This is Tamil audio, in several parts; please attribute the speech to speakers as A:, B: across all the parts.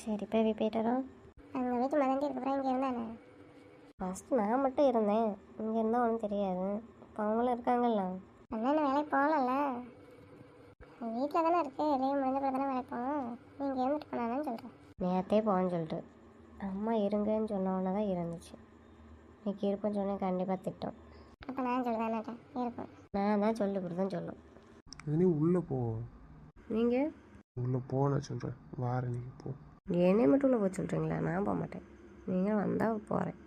A: சரி பேபி போயிட்டுறோம்
B: அங்கே வீட்டு மதண்டி இருக்கப்புறம் இங்கே இருந்தானே?
A: ஃபஸ்ட்டு நான் மட்டும் இருந்தேன். இங்கே இருந்தால் ஒன்றும் தெரியாது. இப்போ அவங்களும் இருக்காங்கல்ல.
B: அண்ணன் வேலைக்கு போகலல்ல? வீட்டில் தானே இருக்கு. இதே முடிஞ்ச பிறகு தானே வேலைக்கு போகணும் நீ இங்கே இருந்துட்டு போனான்னு சொல்கிறேன்
A: நேற்றே போகன்னு சொல்லிட்டு. அம்மா இருங்கன்னு சொன்ன தான் இருந்துச்சு. இன்னைக்கு இருப்பேன்னு சொன்னேன். கண்டிப்பாக திட்டம்.
B: அப்போ நான் சொல்கிறேன் இருக்கும்
A: நான் தான் சொல்லி கொடுத்தேன்னு சொல்லும்.
C: இது நீ உள்ளே போ.
A: நீங்கள்
C: உள்ளே போ நான் சொல்கிறேன் வார நீங்கள் போ.
A: என்னை மட்டும் உள்ள போக சொல்கிறீங்களா நான் போக மாட்டேன். நீங்கள் வந்தால் போகிறேன்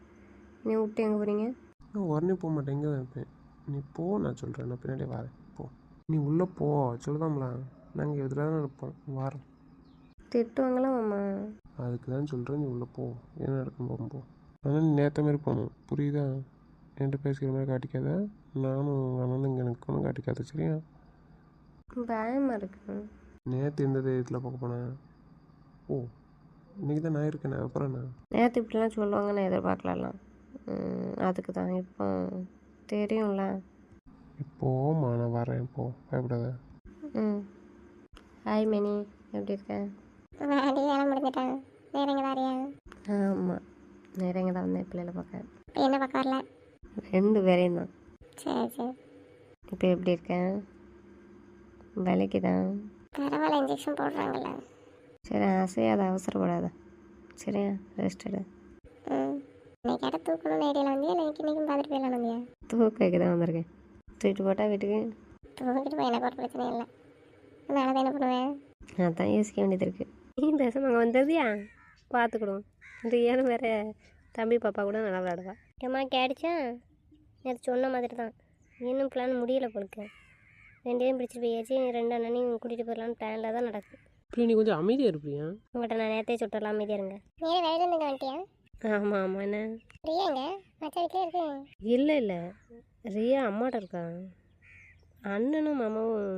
A: நீ விட்டு எங்கே போகிறீங்க
C: நான் உடனே போக மாட்டேன். இங்கே தான் இருப்பேன். நீ போ நான் சொல்கிறேன் நான் பின்னாடி வரேன். போ. நீ உள்ளே போ. சொல்லுதாம்ல நாங்கள் இதில் தான் இருப்போம் வாரம்
A: திட்டுவாங்களா மாமா?
C: அதுக்கு தான் சொல்கிறேன் நீ உள்ளே போ. என்ன நடக்கும் போகும் போ. ஆனால் நீ நேற்ற மாதிரி போகணும். புரியுதா? என்கிட்ட பேசிக்கிற மாதிரி காட்டிக்காத. நானும் அண்ணனும் இங்கே நிற்கணும் காட்டிக்காத சரியா?
A: பயமாக இருக்கு.
C: நேற்று எந்த தைரியத்தில் பார்க்க போனேன்? ஓ. இன்றைக்கி தான் நான் இருக்கேனே அப்புறம் என்ன?
A: நேற்று இப்படிலாம் சொல்லுவாங்க நான் எதிர்பார்க்கலாம் அதுக்கு தான் இப்போ தெரியும்ல.
C: இப்போமா நான் வரேன் இப்போ பயப்படாத.
A: ம். ஹாய் மினி எப்படி இருக்க?
B: வேண்டி வேலை முடிஞ்சிட்டான் வேற எங்கே வாரியா?
A: ஆமாம் நேரம் இங்கே தான் வந்தேன் பிள்ளைகளை பார்க்க.
B: என்ன பக்கம் வரல?
A: ரெண்டு பேரையும் தான்.
B: சரி சரி.
A: இப்போ எப்படி இருக்கேன் வேலைக்கு தான்
B: பரவாயில்ல இன்ஜெக்ஷன் போடுறாங்கல்ல.
A: சரி ஆசையாக அவசரப்படாத. சரியா ரெஸ்ட் எடு.
B: இன்னைக்கு யாரும் தூக்கணும்னு ஐடியாவில் வந்தியா? இல்லை இன்னைக்கு பார்த்துட்டு போயிடலாம் வந்தியா?
A: தூக்கைக்கு தான் வந்திருக்கேன். தூக்கிட்டு போட்டால் வீட்டுக்கு?
B: தூங்கிட்டு போய் எனக்கு ஒரு பிரச்சனை இல்லை. அதனால தான் என்ன பண்ணுவேன்
A: அதான் யோசிக்க வேண்டியது இருக்குது நீ பேசாம அங்கே வந்ததியா பார்த்துக்கிடுவோம் இந்த ஏன்னு வேற தம்பி பாப்பா கூட நல்லா விளாடுவா
B: ஏம்மா கேடிச்சா நேற்று சொன்ன மாதிரி தான். இன்னும் பிளான் முடியல போலுக்கு ரெண்டு பேரும் பிடிச்சிட்டு போயாச்சு. ரெண்டு அண்ணனையும் கூட்டிகிட்டு போயிடலான்னு பிளானில் தான் நடக்குது
C: இப்படி நீ கொஞ்சம் அமைதியாக இருப்பியா
B: உங்கள்கிட்ட நான் நேரத்தையே சுட்டலாம் அமைதியாக இருங்க. நீ வேலை இருந்து வந்துட்டியா
A: ஆமாம் ஆமாம் என்ன?
B: பிரியாங்க மச்சா வீட்டிலே இருக்கு
A: இல்லை இல்லை. ரியா அம்மாட்ட இருக்கா? அண்ணனும் மாமாவும்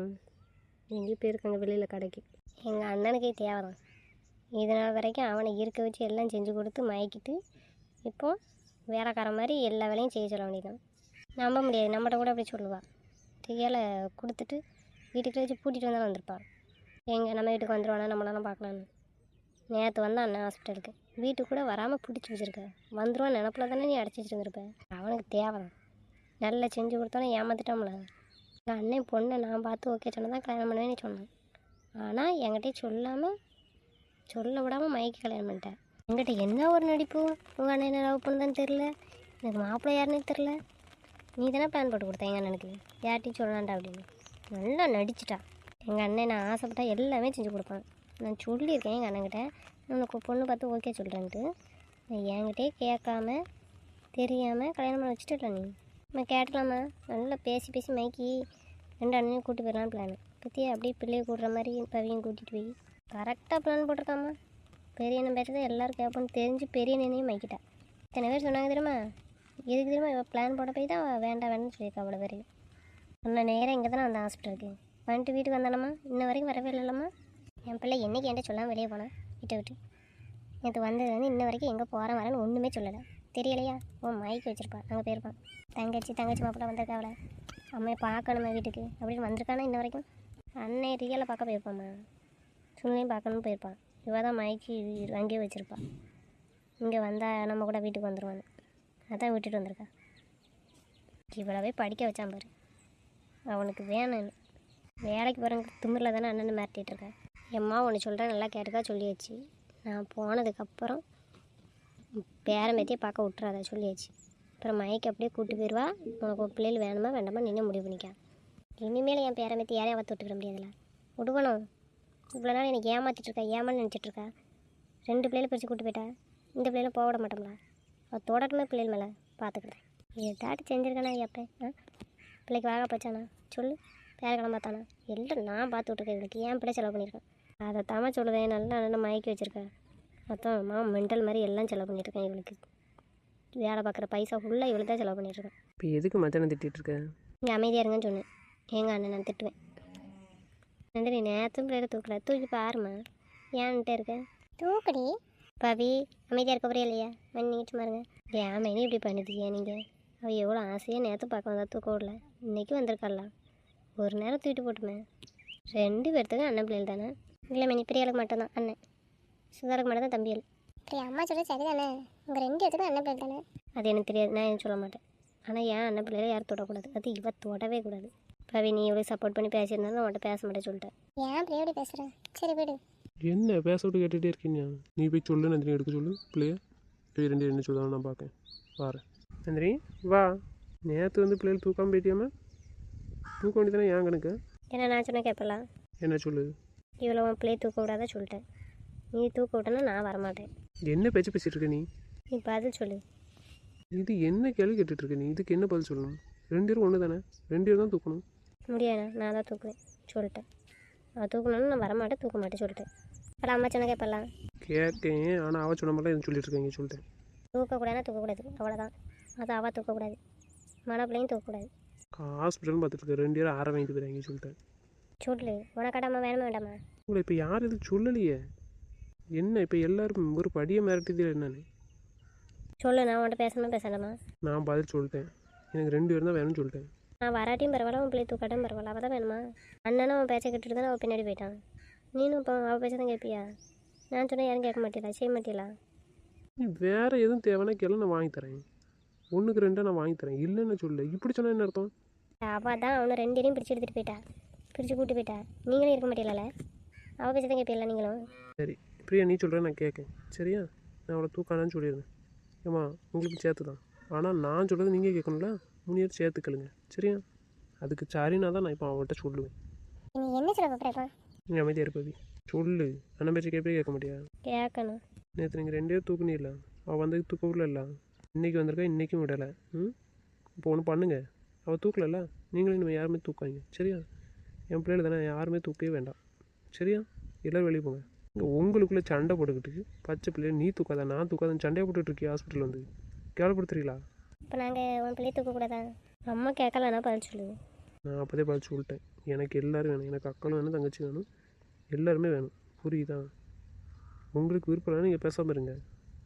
A: எங்கேயும் போயிருக்காங்க வெளியில் கடைக்கு.
B: எங்கள் அண்ணனுக்கே தேவைதான். இதனால் வரைக்கும் அவனை இருக்க வச்சு எல்லாம் செஞ்சு கொடுத்து மயக்கிட்டு இப்போ வேலைக்கார மாதிரி எல்லா வேலையும் செய்ய சொல்ல வேண்டியதான் நம்ப முடியாது. நம்மகிட்ட கூட அப்படி சொல்லுவா. தையலை கொடுத்துட்டு வீட்டுக்குள்ள வச்சு பூட்டிகிட்டு வந்தாலும் வந்திருப்பா. எங்கே நம்ம வீட்டுக்கு வந்துடுவானா நம்மளாம் பார்க்கலான்னு. நேற்று வந்தான் அண்ணன் ஹாஸ்பிட்டலுக்கு வீட்டுக்கு கூட வராமல் பிடிச்சி வச்சுருக்க. வந்துடுவான் நினப்பில் தானே நீ அடைச்சி வச்சுருந்துருப்ப அவனுக்கு தேவைதான். நல்லா செஞ்சு கொடுத்தோன்னே ஏமாத்திட்டோம்ல. எங்கள் அண்ணன் பொண்ணை நான் பார்த்து ஓகே சொன்னால் தான் கல்யாணம் பண்ணுவேன்னு சொன்னேன். ஆனால் என்கிட்டயே சொல்லாமல் சொல்ல விடாமல் மயக்கி கல்யாணம் பண்ணிட்டேன். என்கிட்ட என்ன ஒரு நடிப்பு? உங்கள் அண்ணன் என்ன லவ் பண்ணுதான்னு தெரில எனக்கு மாப்பிள்ளை யாருன்னு தெரில நீ தானே பிளான் போட்டு கொடுத்தேன் எங்கள் அண்ணனுக்கு? யார்ட்டையும் சொல்லலான்டா அப்படின்னு. நல்லா நடிச்சிட்டா. எங்கள் அண்ணன் நான் ஆசைப்பட்டா எல்லாமே செஞ்சு கொடுப்பான். நான் சொல்லியிருக்கேன் எங்கள் அண்ணன்கிட்ட. உனக்கு பொண்ணு பார்த்து ஓகே சொல்கிறேன்ட்டு நான் என்கிட்டயே கேட்காம தெரியாமல் கல்யாணம் பண்ண வச்சுட்டு நீ. நான் கேட்டலாமா? நல்லா பேசி பேசி மயக்கி ரெண்டு அண்ணனையும் கூட்டி போயிடலாம் பிளான் பற்றியே அப்படியே பிள்ளையை கூடுற மாதிரி பவியும் கூட்டிகிட்டு போய். கரெக்டாக பிளான் போட்டிருக்காமா பெரிய அண்ணன் பேசுறது எல்லோரும் கேட்போன்னு தெரிஞ்சு பெரிய அண்ணனையும் மைக்கிட்டா. இத்தனை பேர் சொன்னாங்க தெரியுமா? எதுக்கு தெரியுமா இவள் பிளான் போட போய் தான் வேண்டாம் வேண்டாம்னு சொல்லியிருக்கா அவ்வளோ பேர் நான் நேராக இங்கே தானே அந்த ஹாஸ்பிட்டலுக்கு வந்துட்டு வீட்டுக்கு வந்தானம்மா? இன்ன வரைக்கும் வரவே இல்லைல்லம்மா. என் பிள்ளை என்னைக்கு என்கிட்ட சொல்லாமல் வெளியே போனான் வீட்டை விட்டு. நேற்று வந்தது வந்து இன்ன வரைக்கும் எங்கே போகிறேன் வரேன்னு ஒன்றுமே சொல்லலை. தெரியலையா? ஓ மைக்கு வச்சுருப்பான் அங்கே போயிருப்பான். தங்கச்சி தங்கச்சி மாப்பிள்ள வந்திருக்கா அம்மையை பார்க்கணுமா வீட்டுக்கு? அப்படின்னு வந்திருக்கானா இன்ன வரைக்கும்? அண்ணன் ரியலாக பார்க்க போயிருப்பாம்மா. சுனிலையும் பார்க்கணும்னு போயிருப்பான். இவ தான் மைக்கு அங்கேயே வச்சுருப்பான் இங்கே வந்தால் நம்ம கூட வீட்டுக்கு வந்துடுவான்னு அதான் விட்டுட்டு வந்திருக்கா. இவ்வளவே படிக்க வச்சான் பாரு. அவனுக்கு வேணும்னு வேலைக்கு போகிறவங்க திமிரில் தானே அண்ணனை மிரட்டிட்டு எம்மா ஒன்று சொல்கிறேன் நல்லா கேட்டுக்கா சொல்லியாச்சு. நான் போனதுக்கப்புறம் பேரமேத்தையே பார்க்க விட்றாத சொல்லியாச்சு. அப்புறம் மயக்கு அப்படியே கூட்டு போயிடுவா உனக்கு பிள்ளைகள் வேணுமா வேண்டாமா நின்று முடிவு பண்ணிக்க இனிமேல் என் பேரமேத்தி யாரையும் அவத்து விட்டுக்கிற முடியாதுல்ல. விடுவணும் இவ்வளோ நாள் எனக்கு ஏமாற்றிட்டுருக்கா ஏமான்னு நினச்சிட்ருக்கா ரெண்டு பிள்ளைகளை பிரித்து கூட்டு போயிட்டா? இந்த பிள்ளைகளை போக விட மாட்டோம்ல? அவள் தொடட்டுமே பிள்ளைகள் மேலே பார்த்துக்கிட்டேன் ஏதாட்டு செஞ்சுருக்கானா எப்போ ஆ? பிள்ளைக்கு வாக போச்சானா? சொல்லு. பேரக்கிழமை பார்த்தானா எல்லாம் நான் பார்த்து விட்ருக்கேன் இவளுக்கு ஏன் பிள்ளை செலவு பண்ணியிருக்கேன்? அதை தாம சொல்லுவேன் நல்லா நல்லா மயக்கி வச்சுருக்கேன் மொத்தம் மா மென்டல் மாதிரி எல்லாம் செலவு பண்ணியிருக்கேன் இவளுக்கு. வேலை பார்க்குற பைசா ஃபுல்லாக இவளுக்கு தான் செலவு பண்ணியிருக்கேன்.
C: இப்போ எதுக்கு மச்சானை திட்டிகிட்டு இருக்க?
B: இங்கே அமைதியாக இருங்கன்னு சொன்னேன். எங்கள் அண்ணன் நான் திட்டுவேன். நந்தினி நேரத்தும் பிள்ளைகளை தூக்கல. தூக்கி பாருமா ஏன்ட்டு இருக்கேன் தூக்கடி. பவி அமைதியாக இருக்க போறியா இல்லையா? மன்னிக்கிட்டு பாருங்க ஏன் மைனி இப்படி பண்ணுதியா நீங்கள் அவள் எவ்வளோ ஆசையாக நேரத்தை பார்க்க வந்தா தூக்க விடல இன்றைக்கி வந்திருக்காள? ஒரு நேரம் தூக்கிட்டு போட்டுமே. ரெண்டு பேர்த்துக்கும் அண்ணன் பிள்ளைகள் தானே? இல்லை மைனி பிரியாளுக்கு மட்டும்தான் அண்ணன். சுதாருக்கு மட்டும் தான் தம்பியல்
D: சரி அம்மா சொல்கிறது சரிதானே? உங்கள் ரெண்டு இடத்துக்கும் அண்ணன் பிள்ளை தானே?
B: அது எனக்கு தெரியாது நான் எதுவும் சொல்ல மாட்டேன்? ஆனால் ஏன் அண்ணன் பிள்ளையில யாரும் தொடக்கூடாது. அது இவ தொடவே கூடாது. பவி நீ எவ்வளோ சப்போர்ட் பண்ணி பேசியிருந்தாலும் நான் உன்கிட்ட பேச மாட்டேன் சொல்லிட்டேன்.
D: ஏன் பிள்ளையோட பேசுகிறேன் சரி விடு.
C: என்ன பேச விட்டு கேட்டுகிட்டே இருக்கீங்க? நீ போய் சொல்லு நந்தினி எடுக்க சொல்லு. பிள்ளைய போய் ரெண்டு என்ன சொல்லுவாங்க நான் பார்க்கேன். வாரேன். நந்தினி வா. நேற்று வந்து பிள்ளைகள் தூக்காமல் போயிட்டியாம தூக்க வேண்டியதானே ஏன் கணக்கு
B: ஏன்னா நான் சொன்ன கேட்பலாம்
C: என்ன சொல்லு?
B: இவ்வளோ உன் பிள்ளையை தூக்க விடாத சொல்லிட்டேன். நீ தூக்க விட்டனா நான் வரமாட்டேன்.
C: என்ன பேச்சு பேசிகிட்டு இருக்க நீ?
B: நீ பதில் சொல்லு.
C: இது என்ன கேள்வி கேட்டுட்டு இருக்க நீ? இதுக்கு என்ன பதில் சொல்லணும்? ரெண்டு பேரும் ஒன்று தானே? ரெண்டு பேரும் தான் தூக்கணும்.
B: முடியாது? நான் தான் தூக்குவேன். சொல்லிட்டேன். அவள் தூக்கணும்னு நான் வரமாட்டேன் தூக்க மாட்டேன் சொல்லிட்டேன். அட அம்மா சொன்ன கேட்பலாம்
C: கேட்கேன் ஆனால் அவ சொன்ன மாதிரி எனக்கு சொல்லிட்டு இருக்காங்க சொல்லிட்டேன்.
B: தூக்கக்கூடாதுன்னா தூக்கக்கூடாது. அவ்வளோதான் அது அவள் தூக்கக்கூடாது. மன பிள்ளையும் தூக்கக்கூடாது.
C: ஹாஸ்பிட்டல் பார்த்துட்டு ரெண்டு பேரும் ஆற வாங்கிட்டு போயிறாங்க சொல்லிட்டேன்
B: சொல்லு உனக்காடாமா வேணுமா வேண்டாமா?
C: உங்களை இப்போ யார் எதுவும் சொல்லலையே? என்ன இப்போ எல்லாரும் ஒரு படியை மிரட்டியது என்னன்னு?
B: சொல்லு நான் உன்கிட்ட பேசணுமா பேசலாமா?
C: நான் பதில் சொல்லிட்டேன். எனக்கு ரெண்டு பேரும் தான் வேணும்னு சொல்லிட்டேன்.
B: நான் வராட்டியும் பரவாயில்ல உன் பிள்ளை தூக்காட்டும் பரவாயில்ல. அவள் தான் வேணுமா? அண்ணனும் அவன் பேச்சை கேட்டுட்டு தான் அவள் பின்னாடி போயிட்டான். நீனும் இப்போ அவள் பேச்சை தான் கேட்பியா? நான் சொன்னால் யாரும் கேட்க மாட்டீங்களா? செய்ய மாட்டீங்களா?
C: நீ வேற எதுவும் தேவைன்னா கேளு நான் வாங்கி தரேன். ஒன்றுக்கு ரெண்டாக நான் வாங்கி தரேன். இல்லைன்னு சொல்லு. இப்படி சொன்னா என்ன அர்த்தம்?
B: அவள் தான் அவனை ரெண்டு பிரித்து எடுத்துகிட்டு போயிட்டா. பிரித்து கூட்டி போயிட்டா. நீங்களும் இருக்க மாட்டீங்களா அவள் பேச்சை தான் கேட்பீங்களா நீங்களும்?
C: சரி. பிரியா நீ சொல்கிற நான் கேட்கேன். சரியா? நான் அவளை தூக்கானான்னு சொல்லிடுறேன் ஏம்மா உங்களுக்கு சேர்த்து தான் ஆனால் நான் சொல்கிறது நீங்கள் கேட்கணும்ல? முனியர் சேர்த்துக்கலுங்க சரியா? அதுக்கு சரினா தான் நான் இப்போ அவன்கிட்ட சொல்லுவேன்.
D: என்ன சொல்ல பார்க்குறப்பா
C: நீ அமைதியாக இருப்பவி சொல்லு. அண்ணன் பேச்சு கேட்பே கேட்க மாட்டியா?
B: கேட்கணும்.
C: நேற்று நீங்கள் ரெண்டே தூக்குனே இல்லை அவள் வந்து தூக்க விடல இன்றைக்கி வந்திருக்கா இன்றைக்கும் விடலை. ம்? இப்போ ஒன்று பண்ணுங்க. அவள் தூக்கலல்ல? நீங்களும் இனிமேல் யாருமே தூக்காங்க சரியா? என் பிள்ளைகள் தானே யாருமே தூக்கவே வேண்டாம். சரியா? எல்லோரும் வெளியே போங்க. இங்கே உங்களுக்குள்ளே சண்டை போட்டுக்கிட்டு பச்சை பிள்ளைய நீ தூக்காத நான் தூக்காதன்னு சண்டையை போட்டுட்டு இருக்கியா ஹாஸ்பிட்டல் வந்து? கேள்விப்படுத்துறீங்களா
B: இப்போ நாங்கள் உன் பிள்ளையை தூக்கக்கூடாதா? அம்மா கேட்கலன்னா பதில் சொல்லு.
C: நான் அப்போதே பார்த்து சொல்லிட்டேன். எனக்கு எல்லோரும் வேணும். எனக்கு அக்களும் வேணும் தங்கச்சி வேணும். எல்லாருமே வேணும். புரியுதா? உங்களுக்கு விருப்பம் நீங்கள் பேசாமல் இருங்க.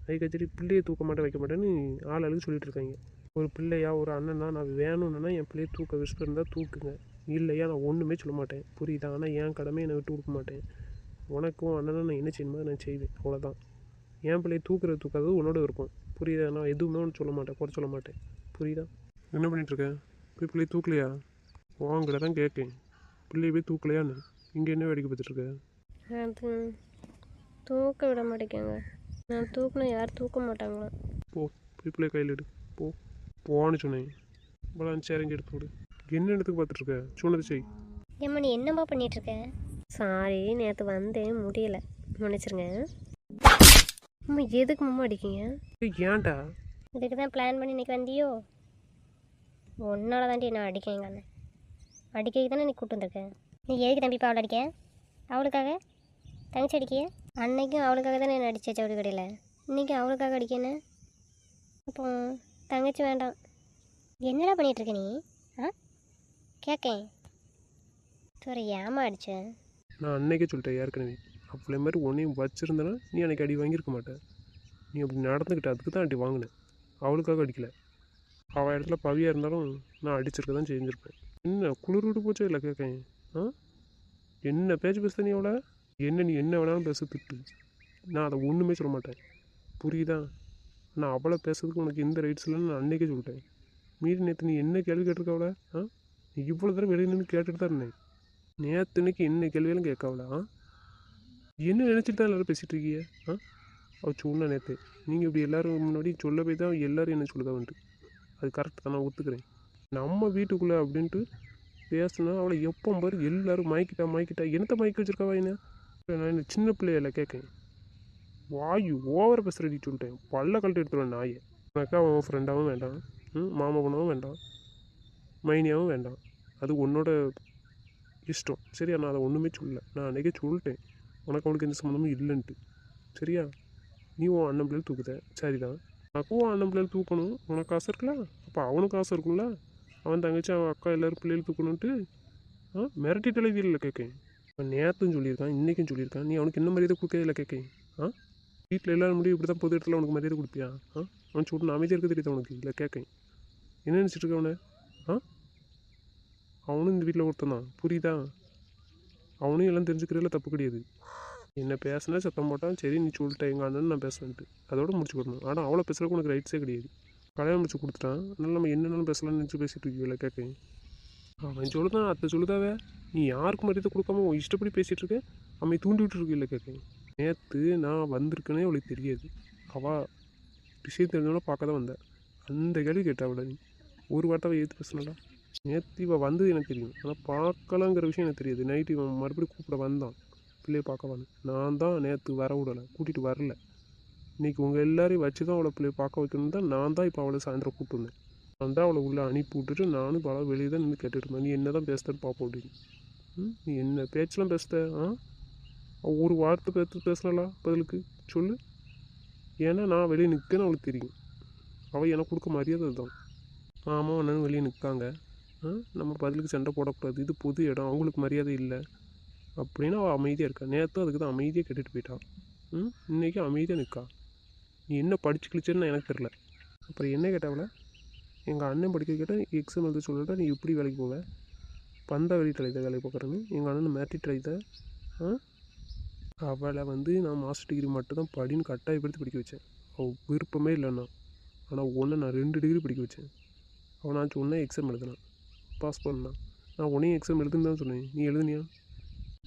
C: அதுக்கச்சரி பிள்ளையை தூக்க மாட்டேன் வைக்க மாட்டேன்னு ஆள் அழுது சொல்லிட்டு இருக்காங்க. ஒரு பிள்ளையா ஒரு அண்ணனா நான் வேணும்னா என் பிள்ளையை தூக்க விருப்பம் இருந்தால் தூக்குங்க. இல்லையா நான் ஒன்றுமே சொல்ல மாட்டேன். புரியுதா? ஆனால் என் கடமை என்னை விட்டு கொடுக்க மாட்டேன். உனக்கும் அண்ணனும் நான் என்ன செய்யணுமோ நான் செய்வேன். அவ்வளோதான் என் பிள்ளையை தூக்குறது தூக்காதது உன்னோட விருப்பம் புரியுதா? நான் எதுவுமே ஒன்று சொல்ல மாட்டேன். குறை சொல்ல மாட்டேன். புரியுதா? என்ன பண்ணிட்டு இருக்க? போய் பிள்ளையை தூக்கலையா? உங்ககிட்ட தான் கேட்கேன் பிள்ளையை போய் தூக்கலையான்னு. இங்கே என்ன வேடிக்கை
A: அது தூக்க விட மாட்டேங்க நான் தூக்கினா யாரும் தூக்க மாட்டாங்களா?
C: போ போய் பிள்ளைய கையில் எடு. போ. போன்னு சொன்னேன். இவ்வளோ சேரங்க எடுத்து விடு என்ன இடத்துக்கு பார்த்துட்டு இருக்க? சொன்னது செய்.
B: ஏம்மா நீ என்னம்மா பண்ணிட்டு இருக்க?
A: சாரி நேற்று வந்தேன் முடியல. மன்னிச்சிருங்க. அம்மா எதுக்கு மாமா அடிக்கீங்க?
C: ஏன்டா?
B: இதுக்கு தான் பிளான் பண்ணி இன்னைக்கு வந்தியோ? உன்னால தாண்டி நான் அடிக்கேங்க அண்ணன். அடிக்க தானே நீ கூட்டு வந்திருக்கேன் நீ எதுக்கு தம்பி இப்போ அவளை அடிக்க? அவளுக்காக? தங்கச்சி அடிக்க அன்னைக்கும் அவளுக்காக தானே என்ன அடிச்சே சவுடி கடையில். இன்னைக்கு அவளுக்காக அடிக்கன்னு அப்போ தங்கச்சி வேண்டாம். என்னடா பண்ணிகிட்ருக்க நீ? ஆ? கேட்கேன் சரி ஏமா
C: நான் அன்னைக்கே சொல்லிட்டேன் ஏற்கனவே. அப்பளே மாதிரி உன்னையும் வச்சுருந்தேன்னா நீ அன்னைக்கு அடி வாங்கியிருக்க மாட்டேன் நீ அப்படி நடந்துக்கிட்ட அதுக்கு தான் அடி வாங்கினேன். அவளுக்காக அடிக்கல. அவள் இடத்துல பவியாக இருந்தாலும் நான் அடிச்சிருக்க தான் செஞ்சுருப்பேன். என்ன குளிர் விட்டு போச்சோ இல்லை கேட்கேன் ஆ? என்ன பேச்சு பேசுத நீ அவளை? என்ன நீ என்ன வேணாலும் பேச திட்டு. நான் அதை ஒன்றுமே சொல்ல மாட்டேன். புரியுதா? நான் அவளை பேசுறதுக்கு உனக்கு எந்த ரைட்ஸ் இல்லைன்னு நான் அன்றைக்கே சொல்லிட்டேன். மீறி நேற்று நீ என்ன கேள்வி கேட்டிருக்க ஆ? நீ இவ்வளோ தூரம் வெளியே நின்று கேட்டுட்டு தான் இருந்தேன். நேற்றுனைக்கு என்ன கேள்வியெல்லாம் கேட்கவளா ஆ? என்ன நினச்சிட்டு தான் எல்லோரும் பேசிகிட்டு இருக்கீங்க? ஆ? அவள் சொன்னா நேற்று நீங்கள் இப்படி எல்லாரும் முன்னாடி சொல்ல போய் தான் எல்லோரும் என்ன சொல்லுதா வந்துட்டு. அது கரெக்ட் தான் நான் ஒத்துக்கிறேன். நம்ம வீட்டுக்குள்ளே அப்படின்ட்டு பேசினா அவளை எப்போ பாரு எல்லாரும் மயக்கிட்டா மயக்கிட்டா என்னத்தை மயக்க வச்சுருக்காவா என்ன? நான் என்ன சின்ன பிள்ளையில கேட்கேன் வாயு ஓவர பேசுறடி சொல்லிட்டேன் பல்ல கழட்டி எடுத்துருவேன் நாயை. உனக்கு அவன் ஃப்ரெண்டாகவும் வேண்டாம். ம் மாமா பொண்ணாவும் வேண்டாம். மைனியாகவும் வேண்டாம். அது உன்னோட இஷ்டம். சரியா? நான் அதை ஒன்றுமே சொல்லலை. நான் அன்றைக்கே சொல்லிட்டேன். உனக்கு அவனுக்கு எந்த சம்மந்தமும் இல்லைன்ட்டு. சரியா? நீ உன் அண்ணன் பிள்ளைகள் தூக்குத. சரிதான். எனக்கும் உன் அண்ணன் பிள்ளைகள் தூக்கணும். உனக்கு ஆசை இருக்குல்ல? அப்போ அவனுக்கு ஆசை இருக்கும்ல? அவன் தங்கச்சி அவன் அக்கா எல்லோரும் பிள்ளைகள் தூக்கணுன்ட்டு ஆ மிரட்டி தலைவியில் கேட்கேன். அவன் நேரத்தும் சொல்லியிருக்கான் இன்றைக்கும் சொல்லியிருக்கான். நீ அவனுக்கு என்ன மரியாதை கொடுக்கறதில்ல கேட்கேன்? ஆ? வீட்டில் எல்லாரும் முடியும் இப்படி தான் பொது இடத்துல உனக்கு மரியாதை கொடுப்பியா? ஆ? அவன் சொல்லணும் அமைதியாக இருக்க தெரியுது அவனுக்கு இல்லை கேட்கேன் என்ன நினச்சிட்டு இருக்க அவனை? ஆ? அவனும் இந்த வீட்டில் ஒருத்தன் தான். புரியுதா? அவனும் எல்லாம் தெரிஞ்சுக்கிறதுல தப்பு கிடையாது. என்ன பேசினா சத்தம் போட்டான் சரி நீ சொல்லிட்ட எங்கள் அண்ணன் நான் பேசுவேன்ட்டு அதோட முடிச்சுக்கணும் ஆனால் அவ்வளோ பேசுறதுக்கு உனக்கு ரைட்ஸே கிடையாது. கல்யாணம் முடிச்சு கொடுத்துட்டான். அதனால நம்ம என்னென்னு பேசலாம்னு நினச்சி பேசிட்டு இருக்கீங்களா கேட்க அவன் சொல்லுதான் அத்தை சொல்லுதாவே? நீ யாருக்கு மரியாதை கொடுக்காம உன் இஷ்டப்படி பேசிகிட்டு இருக்க? அவன் தூண்டி விட்டுருக்கீல்ல கேட்க நேற்று நான் வந்திருக்கேனே அவளுக்கு தெரியாது. அவள் விஷயம் தெரிஞ்சவன பார்க்க தான் வந்தேன் அந்த கேள்வி கேட்டா நீ. ஒரு வார்த்தை ஏற்று பேசினாடா? நேற்று இவள் வந்தது எனக்கு தெரியும். ஆனால் பார்க்கலாங்கிற விஷயம் எனக்கு தெரியாது. நைட்டு இவன் மறுபடியும் கூப்பிட வந்தான். பிள்ளையை பார்க்க வந்து நான் தான் நேற்று வர விடலை. கூட்டிகிட்டு வரல. இன்னைக்கு உங்கள் எல்லாரையும் வச்சு தான் அவளை பிள்ளையை பார்க்க வைக்கணும் தான் நான் தான் இப்போ அவளை சாயந்தரம் கூப்பிட்டு வந்தேன். நான் தான் அவளை உள்ளே அனுப்பி விட்டுட்டு நானும் பல வெளியே தான் நின்று கேட்டுட்டு இருந்தேன். நீ என்ன தான் பேசுறன்னு பார்ப்போம் அப்படின்னு. ம்? நீ என்ன பேச்செலாம் பேசுத? ஆ? ஒரு வார்த்தை பேத்து பேசலா பதிலுக்கு. சொல்லு. ஏன்னா நான் வெளியே நிற்கன்னு அவளுக்கு தெரியும். அவள் எனக்கு கொடுக்க மரியாதை தான் ஆமாம் அண்ணனும் வெளியே நிற்காங்க ஆ? நம்ம பதிலுக்கு சண்டை போடக்கூடாது. இது புது இடம். அவங்களுக்கு மரியாதை இல்லை. அப்படின்னு அவள் அமைதியாக இருக்கா. நேற்று அதுக்கு தான் அமைதியாக கேட்டுட்டு போயிட்டான் ம்? இன்றைக்கி அமைதியாக நிற்கா நீ என்ன படிச்சு கிழிச்சேன்னு எனக்கு தெரில அப்புறம் என்ன கேட்டவள எங்கள் அண்ணன் படிக்க கேட்டால் எக்ஸாம் எழுத சொல்லிட்டா நீ எப்படி வேலைக்கு போவ. பந்தா வெளி தலைத வேலைக்கு பார்க்குறேன்னு எங்கள் அண்ணன் மேட்ரிக் தலைத ஆ? அவளை வந்து நான் மாஸ்டர் டிகிரி மட்டும்தான் படின்னு கட்டாயப்படுத்தி படிக்க வச்சேன். அவள் விருப்பமே இல்லைண்ணா ஆனால் ஒன்று நான் ரெண்டு டிகிரி படிக்க வச்சேன். அவன் நான் சொன்னேன் எக்ஸாம் எழுதுனான் பாஸ் பண்ணான் நான் உன்னையும் எக்ஸாம் எழுதுன்னு தான் சொன்னேன். நீ எழுதுனியா?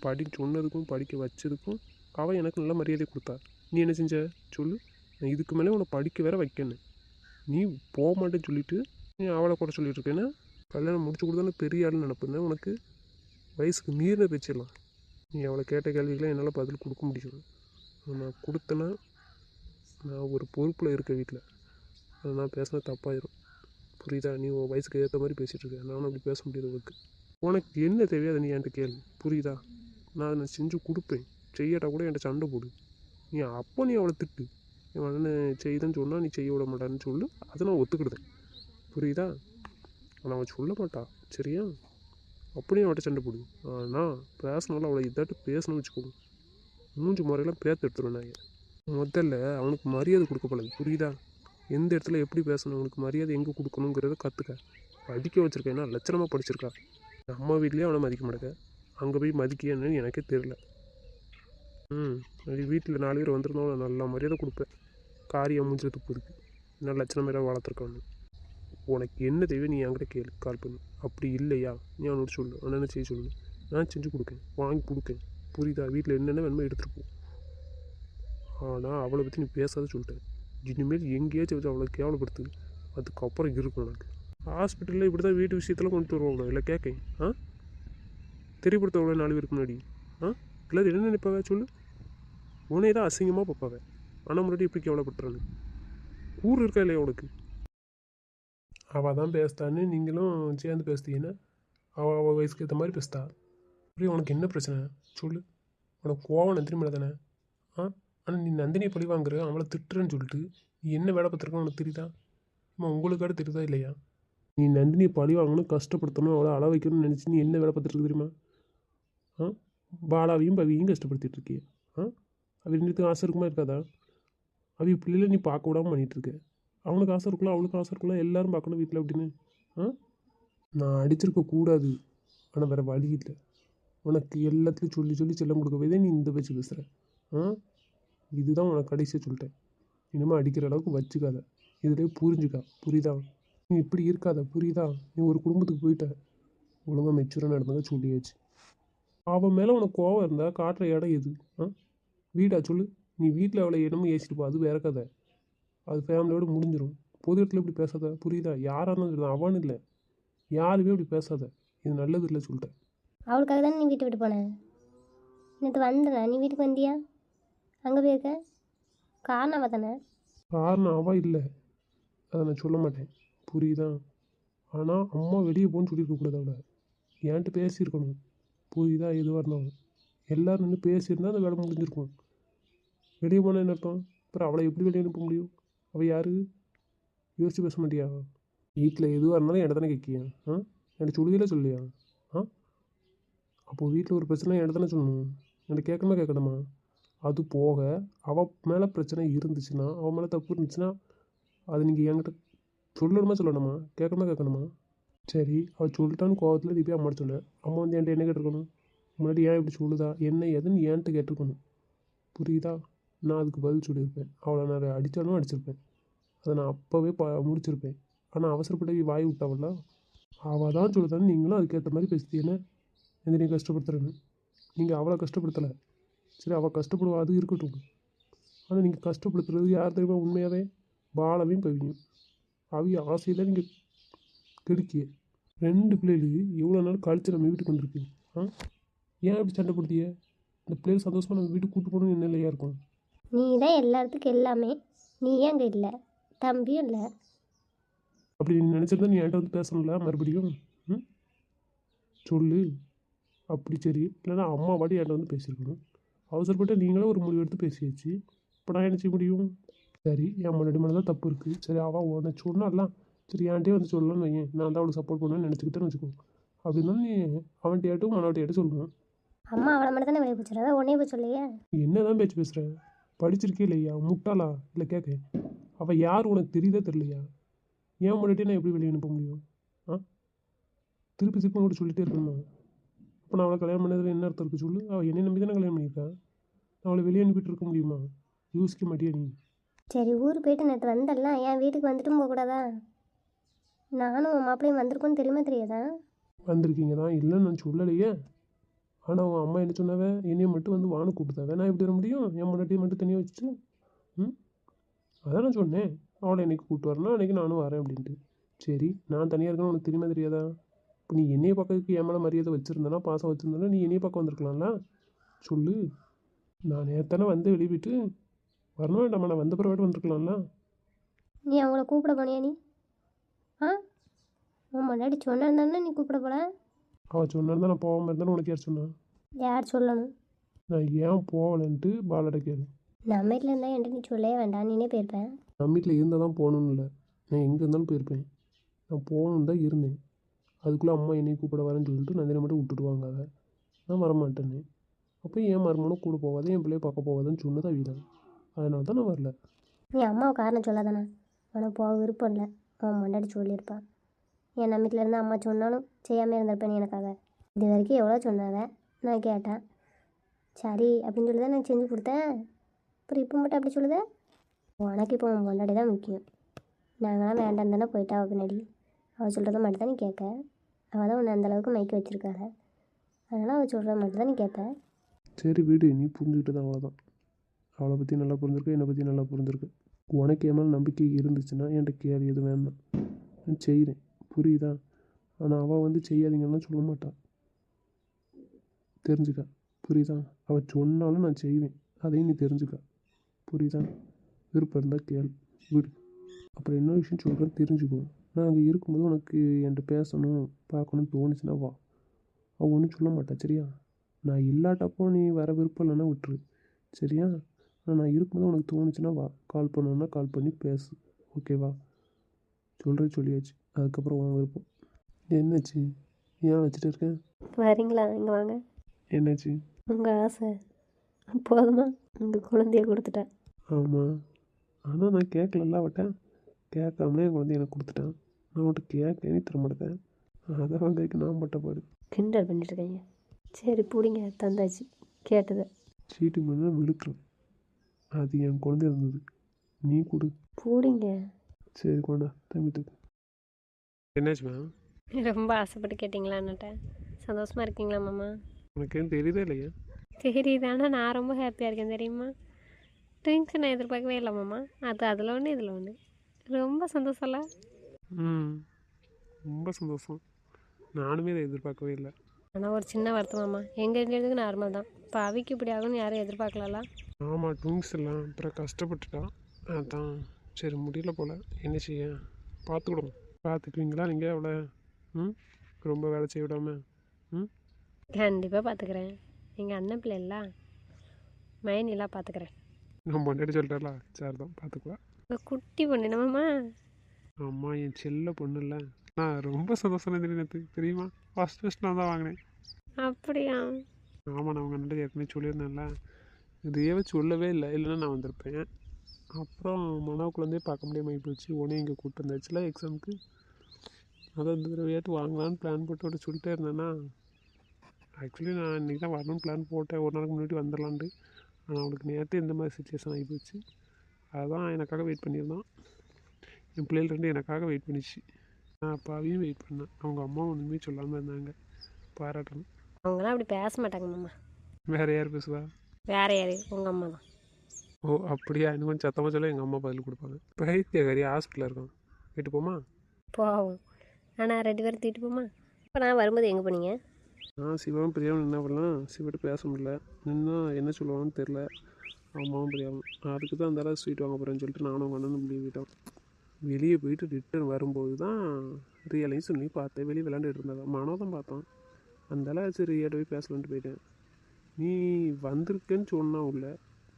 C: படி சொன்னதுக்கும் படிக்க வச்சதுக்கும் அவள் எனக்கு நல்ல மரியாதை கொடுத்தா. நீ என்ன செஞ்ச? சொல்லு. நான் இதுக்கு மேலே உன்னை படிக்க வேற வைக்கணும். நீ போக மாட்டேன்னு சொல்லிட்டு நீ அவளை குறை சொல்லிட்டு இருக்கேன்னா கல்யாணம் முடிச்சு கொடுத்தாலும் பெரிய ஆள்னு நினப்புன்னு உனக்கு வயசுக்கு மீறின பேச்சிடலாம் நீ அவளை கேட்ட கேள்விக்கெல்லாம் என்னால் பதில் கொடுக்க முடியும் நான் கொடுத்தேன்னா நான் ஒரு பொறுப்பில் இருக்க வீட்டில் அதை நான் பேசினா தப்பாயிரும். புரியுதா? நீ உன் வயசுக்கு ஏற்ற மாதிரி பேசிகிட்டு இருக்க. நானும் அப்படி பேச முடியாது உனக்கு. உனக்கு என்ன தேவையோ அதை நீ என்கிட்ட கேள்வி புரியுதா? நான் அதை செஞ்சு கொடுப்பேன். செய்யட்டா கூட என்கிட்ட சண்டை போடு. நீ அப்போ நீ அவளை திட்டு. என் அண்ணன் செய்தன்னு சொன்னால் நீ செய்ய விட மாட்டான்னு சொல்லு. அதை நான் ஒத்துக்கிடுதேன். புரியுதா? ஆனால் அவன் சொல்ல மாட்டா. சரியா? அப்படியே அவன்கிட்ட சண்டை போடு ஆனால் பேசினாலும் அவளை இதாட்டு பேசணும்னு வச்சுக்கோங்க. மூஞ்சி முறையெல்லாம் பேத்து எடுத்துருவேன் நான். முதல்ல அவனுக்கு மரியாதை கொடுக்க பழகு புரியுதா? எந்த இடத்துல எப்படி பேசணும்? அவனுக்கு மரியாதை எங்கே கொடுக்கணுங்கிறத கற்றுக்க படிக்க வச்சுருக்கேன்னா லட்சணமாக படிச்சிருக்கா. நம்ம வீட்லேயே அவனை மதிக்க மாட்டேங்க. அங்கே போய் மதிக்கன்னு எனக்கே தெரில ம் வீட்டில் நாலு பேர் வந்திருந்தோம். நான் நல்லா மரியாதை கொடுப்பேன். காரியம் முடிஞ்சது போதுக்கு என்ன லட்சணம் மேலே வளர்த்துருக்கான்னு உனக்கு என்ன தேவை நீ என்கிட்ட கேளு கால் பண்ணு. அப்படி இல்லையா? நீ அவனோட சொல்லு. அண்ணனை செய்ய சொல்லு? நான் செஞ்சு கொடுக்கேன். வாங்கி கொடுக்கேன். புரியுதா? வீட்டில் என்னென்ன வேணுமோ எடுத்துகிட்டு போ. ஆனால் அவளை பற்றி நீ பேசாத சொல்லிட்டேன். இனிமேல் எங்கேயாச்சும் வச்சு அவளை கேவலப்படுத்து. அதுக்கப்புறம் இருக்கும் உனக்கு. ஹாஸ்பிட்டலில் இப்படி தான் வீட்டு விஷயத்தில் கொண்டு வருவாங்களோ? இல்லை கேட்க ஆ? தெரியப்படுத்தவங்களோ? நாலு பேருக்கு முன்னாடி. ஆ? இல்லை என்ன நினைப்பாவே? சொல்லு. உன்னை தான் அசிங்கமாக பார்ப்பாவே. ஆனால் முன்னாடி இப்படி கேவலப்படுறானு ஊர் இருக்கா இல்லையா உனக்கு? அவள் தான் பேசுதான்னு நீங்களும் சேர்ந்து பேசுதீங்கன்னா அவள் அவள் வயசுக்கு ஏற்ற மாதிரி பேசுதா அப்படி உனக்கு என்ன பிரச்சனை? சொல்லு. உனக்கு கோவம் நந்தினி மேலே தானே ஆ? ஆனால் நீ நந்தினியை பழி வாங்குற அவளை திட்டுறேன்னு சொல்லிட்டு நீ என்ன வேலை பார்த்துருக்கோம் உனக்கு தெரியுதா? அம்மா உங்களுக்காக தெரியுதா இல்லையா? நீ நந்தினியை பழி வாங்கணும் கஷ்டப்படுத்தணும் அவளை அள வைக்கணும்னு நினச்சி நீ என்ன வேலை பார்த்துட்டு தெரியுமா? ஆ? பாலாவையும் பவியையும் கஷ்டப்படுத்திட்டு இருக்கிய. ஆ? அவ ரெண்டுத்துக்கும் ஆசை இருக்குமா இருக்காதா? அவ பிள்ளைகளை நீ பார்க்க விடாமல் பண்ணிட்டு அவனுக்கு ஆசை இருக்கலாம் அவளுக்கு ஆசை இருக்கலாம் எல்லாரும் பார்க்கணும் வீட்டில் அப்படின்னு. ஆ? நான் அடிச்சிருக்க கூடாது. ஆனால் வேறு வழி இல்லை. உனக்கு எல்லாத்துலையும் சொல்லி சொல்லி செல்லம் கொடுக்க போய் நீ இந்த பேச்சு பேசுகிற ஆ? இதுதான் உனக்கு கடைசியாக சொல்லிட்டேன். இனிமேல் அடிக்கிற அளவுக்கு வச்சுக்காத. இதுலேயே புரிஞ்சுக்கா. புரியுதா? நீ இப்படி இருக்காத. புரியுதா? நீ ஒரு குடும்பத்துக்கு போயிட்ட. ஒழுங்காக மெச்சூராக நடந்தாங்க சொல்லியாச்சு. அவன் மேலே உனக்கு கோவம் இருந்தால் காட்டுற இடம் எது? ஆ? வீடா சொல்லு. நீ வீட்டில் அவளை என்னமோ ஏசிட்டு போ. அது வேற கதை. அது ஃபேமிலியோடு முடிஞ்சிடும் பொது இடத்துல இப்படி பேசாத புரியுதா? யாராக இருந்தாலும் அவன் இல்லை. யாருமே இப்படி பேசாத. இது நல்லது இல்லை சொல்லிட்டேன்
B: அவளுக்காக தானே நீ வீட்டு விட்டு போன? நேற்று வந்தேன் நீ வீட்டுக்கு வந்தியா? அங்கே போயிருக்க காரணம் அவள் தானே?
C: காரணம் அவள் இல்லை. அதை நான் சொல்ல மாட்டேன். புரியுதா? ஆனால் அம்மா வெளியே போன்னு சொல்லியிருக்கக்கூடாது அவளை. என்கிட்ட பேசியிருக்கணும். புரியுதா? எதுவாக இருந்தாலும். எல்லோரும் நின்று பேசியிருந்தா அந்த வேலை முடிஞ்சிருக்கும். வெளியே போனால் என்ன அர்த்தம்? அப்புறம் அவளை எப்படி வெளியே அனுப்ப முடியும்? அவள் யார்? யோசிச்சு பேச மாட்டியா? வீட்டில் எதுவாக இருந்தாலும் என்கிட்ட தானே கேட்கியா ஆ? என்கிட்ட சொல்லுதில சொல்லியா? ஆ? அப்போது வீட்டில் ஒரு பிரச்சனை என்கிட்ட தானே சொல்லணும். என்கிட்ட கேட்கணுமா கேட்கணுமா? அது போக அவள் மேலே பிரச்சனை இருந்துச்சுன்னா அவள் மேலே தப்பு இருந்துச்சுன்னா அது நீங்கள் என்கிட்ட சொல்லணுமா சொல்லணுமா? கேட்கணுமா கேட்கணுமா? சரி அவள் சொல்லிட்டான்னு கோவத்தில் நீ போய் அம்மாட்ட சொல்ல. அம்மா வந்து என்கிட்ட என்ன கேட்டிருக்கணும்? முன்னாடி ஏன் இப்படி சொல்லுதா? என்ன ஏதுன்னு ஏன்ட்டு கேட்டிருக்கணும். புரியுதா? நான் அதுக்கு பதில் சொல்லியிருப்பேன். அவளை நான் அடித்தாலும் அடிச்சிருப்பேன். அதை நான் அப்போவே ப முடிச்சிருப்பேன். ஆனால் அவசரப்பட்டு வாய் விட்டாவல்ல? அவள் தான் சொல்லுதான்னு நீங்களும் அதுக்கேற்ற மாதிரி பேசுத்தீங்கன்னு எந்த நீ கஷ்டப்படுத்துறேன்னு. நீங்கள் அவளை கஷ்டப்படுத்தலை. சரி அவள் கஷ்டப்படுவா அது இருக்கட்டும். ஆனால் நீங்கள் கஷ்டப்படுத்துறது யார் தெரியுமா? உண்மையாகவே பாலவையும் பவியும் அவிய ஆசையில் நீங்கள் கெடுக்கிய. ரெண்டு பிள்ளைகளுக்கு எவ்வளோ நாள் கழிச்சு நம்ம வீட்டுக்கு வந்திருக்கு. ஆ? ஏன் இப்படி சண்டை போடுத்திய இந்த பிள்ளைகள் சந்தோஷமாக நம்ம வீட்டுக்கு கூப்பிட்டு போகணும்னு என்ன இல்லையா இருக்கும்?
B: நீ தான் எல்லாத்துக்கும் எல்லாமே. நீ அங்கே இல்லை? தம்பியும் இல்லை.
C: அப்படி நீ நினச்சிருந்தா நீ என்கிட்ட வந்து பேசணும்ல மறுபடியும்? ம்? சொல்லு. அப்படி சரி. இல்லைன்னா அம்மா பாட்டி என்கிட்ட வந்து பேசியிருக்கணும். அவசரப்பட்டு நீங்களே ஒரு முடிவு எடுத்து பேசியாச்சு. இப்போ நான் என்ன செய்ய முடியும்? சரி என் முன்னாடி மேலே தான் தப்பு இருக்குது சரி அவள் உன்னை சொன்னாலாம். சரி என்கிட்டயே வந்து சொல்லலாம்னு வையேன். நான் தான் அவளுக்கு சப்போர்ட் பண்ணுவேன்னு நினச்சிக்கிட்டேன்னு வச்சுக்கோ. அப்படின்னா நீ அவன்கிட்டயாட்டும் மனவட்டையாட்டும் சொல்லணும்
B: அம்மா அவளை மட்டும் தானே வெளியே பிடிச்சிடாத உடனே போய் சொல்லையே?
C: நீ என்ன தான் பேச்சு பேசுகிற படிச்சிருக்கே இல்லையா? முட்டாளா? இல்லை கேட்க அவள் யார் உனக்கு தெரியுதா தெரியலையா? ஏன் முன்னாடி நான் எப்படி வெளியே அனுப்ப முடியும்? ஆ? திருப்பி திருப்பி உங்கள்கிட்ட சொல்லிட்டே இருக்கணுமா? இப்போ நான் அவளை கல்யாணம் பண்ணதில் என்ன அர்த்தம் இருக்குது சொல்லு? அவள் என்னை நம்பி தானே கல்யாணம் பண்ணியிருக்கா? நான் அவளை வெளியே அனுப்பிட்டு இருக்க முடியுமா? யோசிக்க மாட்டியா நீ?
B: சரி ஊர் போயிட்டு நேற்று வந்தல்லாம் என் வீட்டுக்கு வந்துட்டும் போகக்கூடாதா நானும் மாப்பிள்ளையும் வந்திருக்கோன்னு தெரியுமா தெரியாதா?
C: வந்திருக்கீங்க தான்? இல்லைன்னு நான் சொல்லலையே. ஆனால் அவன் அம்மா என்ன சொன்னாவே? என்னையை மட்டும் வந்து வான்னு கூப்பிட்டாவே நான் எப்படி வர முடியும்? என் முன்னாடியே மட்டும் தனியாக வச்சுட்டு. ம்? அதான் நான் சொன்னேன். அவளை என்னைக்கு கூப்பிட்டு வரணும் அன்றைக்கி நானும் வரேன் அப்படின்ட்டு. சரி நான் தனியாக இருக்கணும் உனக்கு தெரியுமா தெரியாதா? இப்போ நீ என்னைய பக்கத்துக்கு என் மேலே மரியாதை வச்சுருந்தனா பாசம் வச்சுருந்தனா நீ என்னைய பக்கம் வந்திருக்கலாம்ல? சொல்லு. நான் நேரத்தானே வந்து வெளியே வரணும் வேண்டாமா? நான் வந்த பிறகு வந்திருக்கலாம்ல?
B: நீ அவங்கள கூப்பிட போனியா நீ? ஆ? உன் முன்னாடி சொன்னான்னு நீ கூப்பிட போல?
C: அவள் சொன்னான்னு நான் போகாமல் இருந்தேன்னு உனக்கு யார் சொன்னான்
B: யார் சொல்லணும்?
C: நான் ஏன் போகலன்ட்டு பாலடை கேளு
B: நம்ம வீட்டில் இருந்தால் என்கிட்ட நீ சொல்லவே வேண்டாம் நீனே போயிருப்பேன்
C: நான் வீட்டில் இருந்தால் தான் போகணும்னு இல்லை நான் எங்கே இருந்தாலும் போயிருப்பேன். நான் போகணுன்னு தான் இருந்தேன். அதுக்குள்ளே அம்மா என்னை கூப்பிட வரேன்னு சொல்லிட்டு நந்தினி மட்டும் விட்டுட்டு வாங்க அவ. நான் வரமாட்டேன்னு. அப்போ ஏன் மருமனும் கூட போகாத என் பிள்ளைய பார்க்க போகாதுன்னு சொன்னது அவிதான் அதனால தான் நான் வரல.
B: நீ அம்மாவை காரணம் சொல்லாதானே உனக்கு போக விருப்பம் இல்லை. அவன் முன்னாடி சொல்லியிருப்பான் என் நம்ம வீட்டில் இருந்து அம்மா சொன்னாலும் செய்யாமல் இருந்திருப்பேன் எனக்காக. இது வரைக்கும் எவ்வளோ சொன்னாவ நான் கேட்டேன். சரி அப்படின்னு சொல்லி தான் நான் செஞ்சு கொடுத்தேன். அப்புறம் இப்போ மட்டும் அப்படி சொல்லுத? உனக்கு இப்போ உன் முன்னாடி தான் முக்கியம். நாங்களாம் வேண்டாம் தானே போயிட்டா அவள் பின்னாடி. அவள் சொல்கிறத மட்டும் தான் நீ கேட்க. அவள் தான் உன்னை அந்தளவுக்கு மயக்கி வச்சுருக்காங்க அதனால் அவள் சொல்கிறத மட்டும் தான் நீ
C: சரி வீடு நீ புரிஞ்சுக்கிட்டது அவ்வளோதான் அவளை பற்றி நல்லா புரிஞ்சிருக்கு என்னை பற்றி நல்லா புரிஞ்சிருக்கு. உனக்கு என் மேலே நம்பிக்கை இருந்துச்சுன்னா என்கிட்ட கேள்வி எது வேணாம் நான் செய்கிறேன் புரியுதா? ஆனால் அவள் வந்து செய்யாதீங்கன்னா சொல்ல மாட்டாள் தெரிஞ்சுக்க. புரியுதா? அவள் சொன்னாலும் நான் செய்வேன். அதையும் நீ தெரிஞ்சுக்க. புரியுதா? விருப்பம் இருந்தால் கேள். விடு. அப்புறம் இன்னொரு விஷயம் சொல்கிறேன் தெரிஞ்சுக்கோ. நான் அங்கே இருக்கும்போது உனக்கு என்கிட்ட பேசணும் பார்க்கணும்னு தோணுச்சுன்னா வா. அவள் ஒன்றும் சொல்ல மாட்டா சரியா? நான் இல்லாட்டப்போ நீ வர விருப்பம் இல்லைன்னா விட்டுரு. சரியா? ஆனால் நான் இருக்கும்போது உனக்கு தோணுச்சுன்னா வா. கால் பண்ணணுன்னா கால் பண்ணி பேசு. ஓகேவா? சொல்கிறேன் சொல்லியாச்சு. அதுக்கப்புறம் உன் விருப்பம். என்னாச்சு? ஏன் வச்சுட்டு இருக்கேன்
A: வரீங்களா? இங்கே வாங்க.
C: என்னாச்சு?
A: உங்கள் ஆசை. போதுமா? உங்கள் குழந்தைய கொடுத்துட்டேன்.
C: ஆமாம் ஆனால் நான் கேட்கலல்ல அவட்ட. கேட்காமலே என் குழந்தைய எனக்கு கொடுத்துட்டான். நான் அவன்கிட்ட கேட்க நீ தர மாட்டேன். அதை வாங்கிறதுக்கு நான் பட்டப்பாடு
A: கிண்டல் பண்ணிட்டு இருக்கீங்க. சரி பிடிங்க. தந்தாச்சு. கேட்டதை.
C: சீட்டு பண்ண விழுக்கிறேன் அது என் குழந்தை இருந்தது. நீ கொடு.
A: பிடிங்க.
C: சரி கொண்டா. தம்பித்துக்கு என்னாச்சு மேம்?
A: ரொம்ப ஆசைப்பட்டு கேட்டிங்களா அண்ணட்ட சந்தோஷமாக இருக்கீங்களா மாமா?
C: உனக்கு தெரியுதா இல்லையா?
A: தெரியுது ஆனால் நான் ரொம்ப ஹாப்பியாக இருக்கேன் தெரியுமா? ட்ரிங்க்ஸ் நான் எதிர்பார்க்கவே இல்லை மாமா. அது அதில் ஒன்று இதில் ஒன்று ரொம்ப சந்தோஷம்ல?
C: ம். ரொம்ப சந்தோஷம். நானுமே இதை எதிர்பார்க்கவே இல்லை.
A: ஆனால் ஒரு சின்ன வருத்தம் மாமா. எங்கள் ரெண்டு நார்மல் தான். இப்போ அவிக்கு இப்படி ஆகும்னு யாரும் எதிர்பார்க்கலல்ல?
C: ஆமாம் ட்விங்ஸ் எல்லாம். அப்புறம் கஷ்டப்பட்டுட்டான். அதான். சரி முடியல போல். என்ன செய்ய? பார்த்துக்கிடுவோம். பார்த்துக்குவீங்களா நீங்கள் அவளை ம்? ரொம்ப வேலை செய்ய விடாம ம்?
A: கண்டிப்பாக பார்த்துக்கிறேன் எங்கள் அண்ணன் பிள்ளைல மைனிலாம் பார்த்துக்கிறேன்
C: நான் பொண்டாட்டி சொல்லிட்டால சரி தான் பார்த்துக்கலாம்
A: குட்டி பொண்ணு
C: அம்மா என் செல்ல பொண்ணு இல்லை. நான் ரொம்ப சந்தோஷம் தெரியும் தெரியுமா? ஃபஸ்ட் ஃபஸ்ட் நான் தான் வாங்கினேன்.
A: அப்படியா?
C: ஆமாம் நான் உங்கள் அண்ணன் ஏற்கனவே சொல்லியிருந்தேன்ல. இதையே சொல்லவே இல்லை. இல்லைன்னா நான் வந்திருப்பேன். அப்புறம் மனோக்குள்ளேருந்தே பார்க்க முடியாமல் போச்சு. உடனே இங்கே கூப்பிட்டு வந்தாச்சுல எக்ஸாமுக்கு அதான் இந்த தடவையாட்டு வாங்கலான்னு பிளான் போட்டு சொல்லிட்டே இருந்தேன்னா ஆக்சுவலி நான் இன்றைக்கி தான் வரணும்னு பிளான் போட்டேன். ஒரு நாளைக்கு முன்னாடி வந்துடலான்ட்டு. ஆனால் அவனுக்கு நேற்று இந்த மாதிரி சுச்சுவேஷன் ஆகி போச்சு. அதான் எனக்காக வெயிட் பண்ணியிருந்தான். என் பிள்ளைகள் ரெண்டு எனக்காக வெயிட் பண்ணிச்சு. நான் அப்பாவையும் வெயிட் பண்ணேன். அவங்க அம்மா ஒன்றுமே சொல்லாமல் இருந்தாங்க. பாராட்டணும்.
B: அவங்களாம் அப்படி பேச மாட்டாங்க மாமா.
C: வேறு யார் பேசுவா?
B: வேற யாரு? உங்கள் அம்மா தான்.
C: ஓ அப்படியா? இன்னும் கொஞ்சம் சத்தமாக சொல்ல எங்கள் அம்மா பதில் கொடுப்பாங்க. பைத்தியகாரி ஹாஸ்பிட்டலில் இருக்கோம் வீட்டு போமா
B: போவோம். ஆனால் ரெண்டு பேரும் தூக்கிட்டு போமா? இப்போ நான் வரும்போது எங்கே போனீங்க?
C: நான் சிவாவும் பிரியாவும் என்ன பண்ணலாம் சிவட்டு பேச முடியல. நின்னா என்ன சொல்லுவாங்கன்னு தெரில அம்மாவும் பிரியாவும். அதுக்கு தான் அந்த ஸ்வீட் வாங்க போகிறேன்னு சொல்லிட்டு நானும் உங்கள் அண்ணனும் வெளியே போயிட்டோம் வெளியே போயிட்டு ரிட்டர்ன் வரும்போது தான் ரியலையும் சொல்லி பார்த்தேன். வெளியே விளாண்டுட்டு இருந்தாங்க. மனோ தான் பார்த்தோம் அந்தால சரி ரியாட்ட போய் பேசலான்ட்டு போயிட்டேன். நீ வந்திருக்கேன்னு சொன்னா உள்ள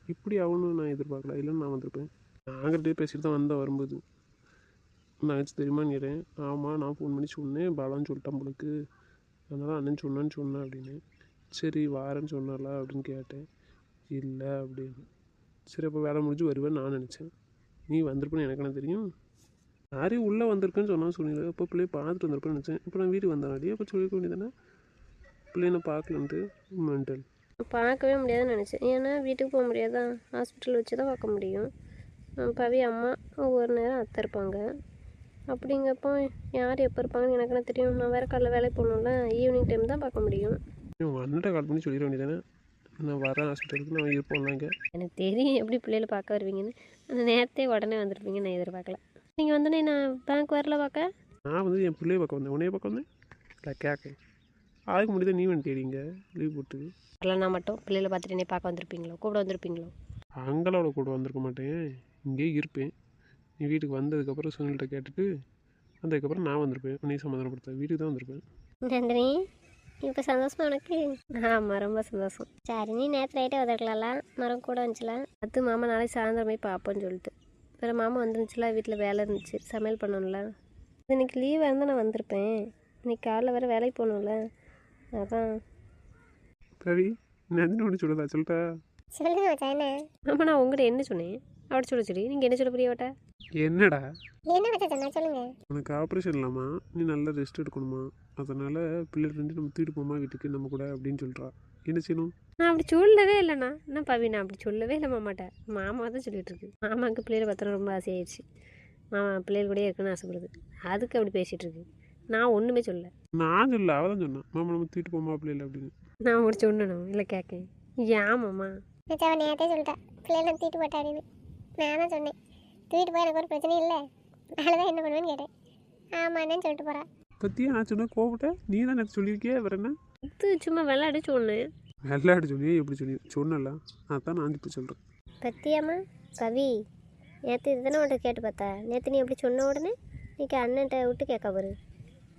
C: இப்படி ஆகணும்னு நான் எதிர்பார்க்கல. இல்லைன்னு நான் வந்திருப்பேன். நாங்கிட்டே பேசிட்டு தான் வந்தேன் வரும்போது. நான் தெரியுமான்னு கேட்டேன் ஆமாம் நான் ஃபோன் பண்ணி சொன்னேன். பாலான்னு சொல்லிட்டான் உங்களுக்கு அதனால் அண்ணன் சொன்னான்னு சொன்னேன் அப்படின்னு. சரி வாரேன்னு சொன்னால அப்படின்னு கேட்டேன். இல்லை அப்படின்னு. சரி அப்போ வேலை முடிஞ்சு வருவேன்னு நான் நினச்சேன். நீ வந்திருப்பேன்னு எனக்கு என்ன தெரியும்? யாரையும் உள்ளே வந்திருக்கேன்னு சொன்னால் சொன்னீங்க. அப்போ பிள்ளைய பார்த்துட்டு வந்திருப்பேன்னு நினச்சேன். இப்போ நான் வீட்டுக்கு வந்தேன் அப்போ சொல்லிக்க வேண்டியதானே பிள்ளைய நான் பார்க்கலன்ட்டு மென்டல்
B: பார்க்கவே முடியாதுன்னு நினச்சேன். ஏன்னா வீட்டுக்கு போக முடியாதான் ஹாஸ்பிட்டல் வச்சு தான் பார்க்க முடியும். பவி அம்மா ஒவ்வொரு நேரம் அத்தை இருப்பாங்க. அப்படிங்கப்போ யார் எப்போ இருப்பாங்கன்னு எனக்கு என்ன தெரியும். நான் வேறு காலைல வேலைக்கு போகணும்ல ஈவினிங் டைம் தான் பார்க்க முடியும்.
C: அண்ணன்ட்ட கால் பண்ணி சொல்லிட வேண்டியதானே நான் வரேன் ஹாஸ்பிட்டலுக்கு நான் இருப்போம்லாம் இங்கே.
B: எனக்கு தெரியும் எப்படி பிள்ளைகளை பார்க்க வருவீங்கன்னு. அந்த நேரத்தே உடனே வந்திருப்பீங்கன்னு நான் எதிர்பார்க்கல. நீங்கள் வந்தோடனே நான் பேங்க் வரல பார்க்க?
C: நான் வந்து என் பிள்ளைய பார்க்க வந்தேன். உன்னைய பார்க்க வந்தேன்? இல்லை கேட்க அதுக்கு முடியாது நீ வந்து தேடிங்க? லீவ் போட்டு
B: வரலன்னா மட்டும் பிள்ளைகளை பார்த்துட்டு என்னை பார்க்க வந்திருப்பீங்களோ? கூப்பிட வந்திருப்பீங்களோ?
C: அங்களோட கூட வந்திருக்க மாட்டேன். இங்கேயே இருப்பேன். நீ வீட்டுக்கு வந்ததுக்கப்புறம் சுனில்கிட்ட கேட்டுட்டு வந்ததுக்கப்புறம் நான் வந்திருப்பேன். உன்னையும் சமாதானப்படுத்த வீட்டுக்கு தான் வந்திருப்பேன்.
E: நந்தினி இப்போ சந்தோஷமா உனக்கு?
B: ஆமாம் ரொம்ப சந்தோஷம்.
E: சரி நீ நேற்று நைட்டே வந்துருக்கலாம்ல? மரம் கூட வந்துச்சுல?
B: அது மாமா நாளைக்கு சாயந்தரம் போய் பார்ப்போன்னு சொல்லிட்டு. வேறு மாமா வந்துருந்துச்சுல? வீட்டில் வேலை இருந்துச்சு. சமையல் பண்ணணும்ல? இன்னைக்கு லீவாக இருந்தால் நான் வந்திருப்பேன். இன்னைக்கு காலைல வேறு வேலைக்கு போகணும்ல? அதான்.
C: ரவி நந்தினி ஒன்று சொல்லுதா? சொல்லிட்டா
F: சொல்லுங்க மச்சான் என்ன?
B: மாமா நான் உங்கள்கிட்ட என்ன சொன்னேன்? அவட்ட சொல்ல சொல்லி நீங்கள் என்ன சொல்ல புரியவட்ட
C: என்னடா?
F: என்ன மச்சான் சொன்னா சொல்லுங்க.
C: உனக்கு ஆப்ரேஷன் இல்லாமா நீ நல்லா ரெஸ்ட் எடுக்கணுமா? அதனால் பிள்ளைகள் ரெண்டு நம்ம தூக்கிட்டு போமா வீட்டுக்கு நம்ம கூட அப்படின்னு சொல்கிறா என்ன செய்யணும்?
B: நான் அப்படி சொல்லவே இல்லைண்ணா. என்ன பவி நான் அப்படி சொல்லவே இல்லை மாமாட்ட. மாமா தான் சொல்லிட்டு இருக்கு. மாமாவுக்கு பிள்ளைகளை பார்த்தா ரொம்ப ஆசையாயிடுச்சு. மாமா பிள்ளைகள் கூடயே இருக்குன்னு ஆசைப்படுது. அதுக்கு அப்படி பேசிகிட்டு இருக்கு. நான் ஒன்றுமே சொல்லல.
C: நான் சொல்ல அவள் தான் சொன்னான். மாமா நம்ம தூக்கிட்டு போமா பிள்ளைல அப்படின்னு.
B: நான் உங்கள்கிட்ட சொன்னணும் இல்லை கேட்கேன் ஏன் மாமா?
F: மச்சான் அவன் நேரத்தே சொல்லிட்டா. பிள்ளைகளை தூக்கிட்டு போட்டாடின்னு நான் தான் சொன்னேன். தூக்கிட்டு போய் எனக்கு ஒரு பிரச்சனையும் இல்லை. அதனால என்ன பண்ணுவேன்னு கேட்டேன். ஆமாண்ணேன்னு சொல்லிட்டு போறா.
C: பற்றியா நான் சொன்னேன் கோவப்பட்ட? நீ தான் எனக்கு சொல்லியிருக்கியே வேற என்ன?
B: இது சும்மா விளையாடி சொன்னேன்.
C: விளையாட்டு சொன்னியே எப்படி சொல்லி சொன்னல அதான் நான் இப்போ சொல்கிறேன்
E: பத்தியாம்மா கவி நேற்று இதுதானே உன்ட்ட கேட்டு பார்த்தா? நேற்று நீ அப்படி சொன்ன உடனே இன்னைக்கு அண்ணன்ட்ட விட்டு கேட்க பாரு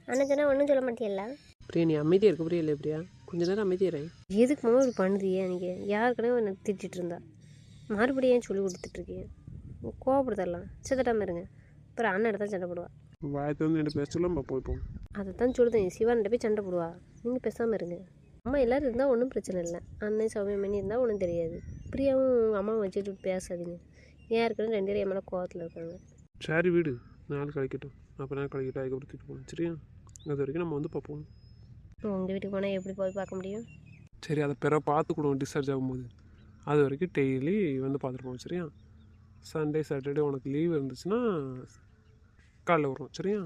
E: அண்ணன் சொன்னால் ஒன்றும் சொல்ல மாட்டியல்ல
C: பிரியா நீ அமைதியாக இருக்க பிரியா இல்லை பிரியா? கொஞ்ச நேரம் அமைதியாரேன்
B: எதுக்கு மாமா இப்படி பண்ணுதியே நீங்கள் யாருக்கனே என்னை திட்டிகிட்டு இருந்தா. மறுபடியும் ஏன் சொல்லி கொடுத்துட்ருக்கீங்க கோவப்படுத்தரலாம் சித்தட்டாமல் இருங்க. அப்புறம் அண்ணன் இடத்த சண்டை போடுவா.
C: வாயத்தை வந்து என்ன பேச சொல்லாம பார்ப்போம் இப்போ
B: அதை தான் சொல்லுதேன் சிவான்கிட்ட போய் சண்டை போடுவா. நீங்கள் பேசாமல் இருங்க. அம்மா எல்லோரும் இருந்தால் ஒன்றும் பிரச்சனை இல்லை. அண்ணன் சௌமியம் பண்ணி இருந்தால் ஒன்றும் தெரியாது. பிரியாவும் உங்கள் அம்மாவை வச்சுட்டு பேசாதீங்க. ஏன் இருக்குன்னு ரெண்டு பேரும் என் மேலே கோவத்தில் இருக்காங்க.
C: சரி வீடு. நாள் கழிக்கட்டும் அப்போ நாள் கழிக்கட்டும் அதுக்கப்புறம் தூக்கிட்டு போகணும் சரியா? அது வரைக்கும் நம்ம வந்து பார்ப்போம்.
B: உங்கள் வீட்டுக்கு போனால் எப்படி போய் பார்க்க முடியும்?
C: சரி அதை பிற பார்த்துக்கிடுவோம் டிஸ்சார்ஜ் ஆகும்போது. அது வரைக்கும் டெய்லி வந்து பார்த்துட்டு போவோம் சரியா? சண்டே சாட்டர்டே உனக்கு லீவ் இருந்துச்சுன்னா காலைல வருவோம் சரியா?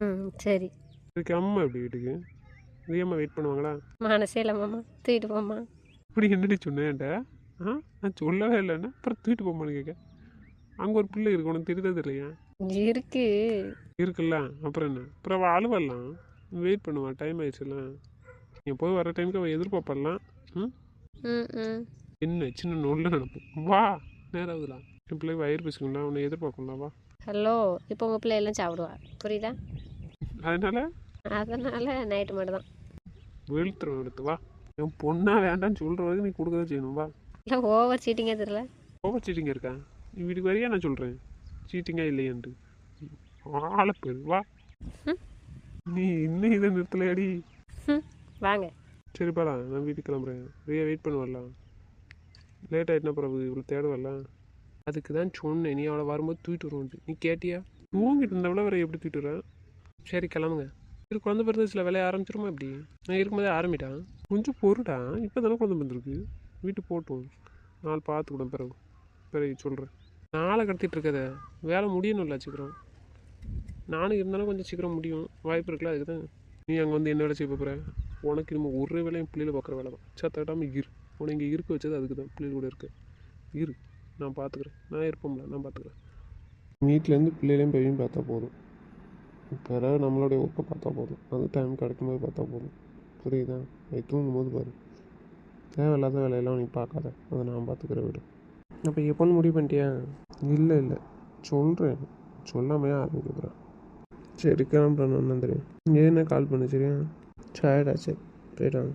B: ம் சரி.
C: இதுக்கு அம்மா எப்படி வீட்டுக்கு? இதே அம்மா வெயிட் பண்ணுவாங்களா?
B: மனசே இல்லை மாமா தூக்கிட்டு போம்மா.
C: இப்படி என்னடி சொன்னேன்டா ஆ? நான் சொல்லவே இல்லைன்னா அப்புறம் தூக்கிட்டு போமான்னு கேட்க. அங்கே ஒரு பிள்ளை இருக்கு உனக்கு தெரியுதா இல்லையா
B: இருக்கு.
C: இருக்குல்ல அப்புறம் என்ன? அப்புறம் அழுவலாம் வெயிட் பண்ணுவான் டைம் ஆயிடுச்சுல்ல நீ போய் வர டைமுக்கு அவள் எதிர்பார்ப்படலாம் ம்? என்ன சின்ன நொல்ல நினப்போம் வா நேரம் ஆகுதுலாம் என் பிள்ளை வயிறு பேசுங்களா அவனை எதிர்பார்க்கணும்ல வா.
B: ஹலோ இப்போ உங்கள் பிள்ளை எல்லாம் சாப்பிடுவா புரியுதா?
C: அதனால?
B: அதனால் நைட்டு மட்டும் தான்
C: வெளுத்துறோம் எடுத்து வா. என் பொண்ணா வேண்டாம்னு சொல்கிற வரைக்கும் நீ கொடுக்க செய்யணும் வா.
B: இல்லை ஓவர் சீட்டிங்கே தெரியல.
C: ஓவர் சீட்டிங் இருக்கா? நீ வீட்டுக்கு வரையா நான் சொல்கிறேன் சீட்டிங்காக இல்லையான்ட்டு. ஆளை பேர் வா. நீ இன்னும் இதை நிறுத்தலையாடி?
B: வாங்க.
C: சரி பாடா நான் வீட்டுக்கு கிளம்புறேன். ஃப்ரீயாக வெயிட் பண்ண வரலாம். லேட் ஆகிட்டுனா பிறகு இவ்வளோ தேட வரலாம். அதுக்கு தான் சொன்னேன் நீ அவளை வரும்போது தூக்கிட்டு வருவோன்ட்டு. நீ கேட்டியா? தூங்கிட்டு இருந்தவள வேற எப்படி தூக்கிட்டு வரேன் சரி கிளம்புங்க. குழந்தை பிறந்த சில வேலையை ஆரம்பிச்சிருமா இப்படி நான் இருக்கும்போதே ஆரம்பிட்டான் கொஞ்சம் பொருடா இப்போ தானே குழந்தை பிறந்திருக்கு. வீட்டு போட்டும். நாள் பார்த்துக்கூட பிறகு. பிறகு சொல்கிறேன் நாளை கடத்திட்டு இருக்காத. வேலை முடியணும்ல சீக்கிரம் நானும் இருந்தாலும் கொஞ்சம் சீக்கிரம் முடியும். வாய்ப்பு இருக்குல்ல அதுக்கு தான். நீ அங்கே வந்து என்ன வேலை செய்ய போகிற உனக்கு நம்ம ஒரு வேலையும் பிள்ளைகளை பார்க்குற வேலை தான். சத்தாட்டாமல் இரு. உன்னை இங்கே இருக்க வச்சது அதுக்கு தான். பிள்ளைகள் கூட இருக்கு. இரு. நான் பார்த்துக்குறேன் நான் இருப்போம்ல நான் பார்த்துக்குறேன் வீட்டிலேருந்து பிள்ளைகளையும் போயும் பார்த்தா போதும். பிறகு நம்மளுடைய ஒர்க்கை பார்த்தா போதும். அது டைம் கிடைக்கும்போது பார்த்தா போதும். புரியுதா? நீ தூங்கும்போது பாரு. தேவையில்லாத வேலையெல்லாம் நீ பார்க்காத. அதை நான் பார்த்துக்கிற விடு. அப்போ எப்போன்னு முடிவு பண்ணிட்டியா? இல்லை இல்லை. சொல்கிறேன் சொல்லாமையே ஆரம்பிக்கிறேன் சரி கிளம்புறேன் நான் தெரியும். ஏன்னா கால் பண்ணு சரியா? டயர்டா சரி போயிட்டாங்க.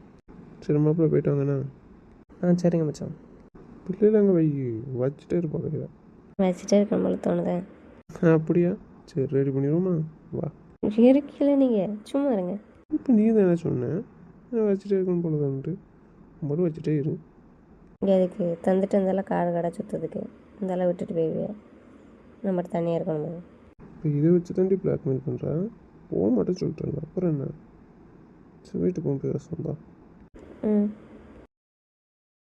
C: சரி மாப்பிள்ள போயிட்டாங்கண்ணா
A: ஆ சரிங்க மச்சான்.
C: பிள்ளைகள் அங்கே வை வச்சுட்டே இருப்பாங்க கையில்
B: வச்சுட்டே இருக்க போல தோணுதே.
C: அப்படியா? சரி ரெடி பண்ணிடுவோமா? வா.
B: இருக்கல நீங்கள் சும்மா இருங்க.
C: இப்போ நீ தானே சொன்னேன் நான் வச்சுட்டே இருக்கணும் போல தான்ட்டு மட்டும் வச்சுட்டே இரு.
B: இங்கே அதுக்கு தந்துட்டு இருந்தாலும் காடு கடை சுற்றுறதுக்கு இருந்தாலும் விட்டுட்டு போயிடுவேன் நம்ம தனியாக இருக்கணுமே?
C: இப்போ இதை வச்சு தாண்டி பிளாக்மெயில் பண்ணுறேன் போக மாட்டேன்னு சொல்லிட்டேன் அப்புறம் என்ன? சரி வீட்டுக்கு போக பேசுவோம்
B: ம்.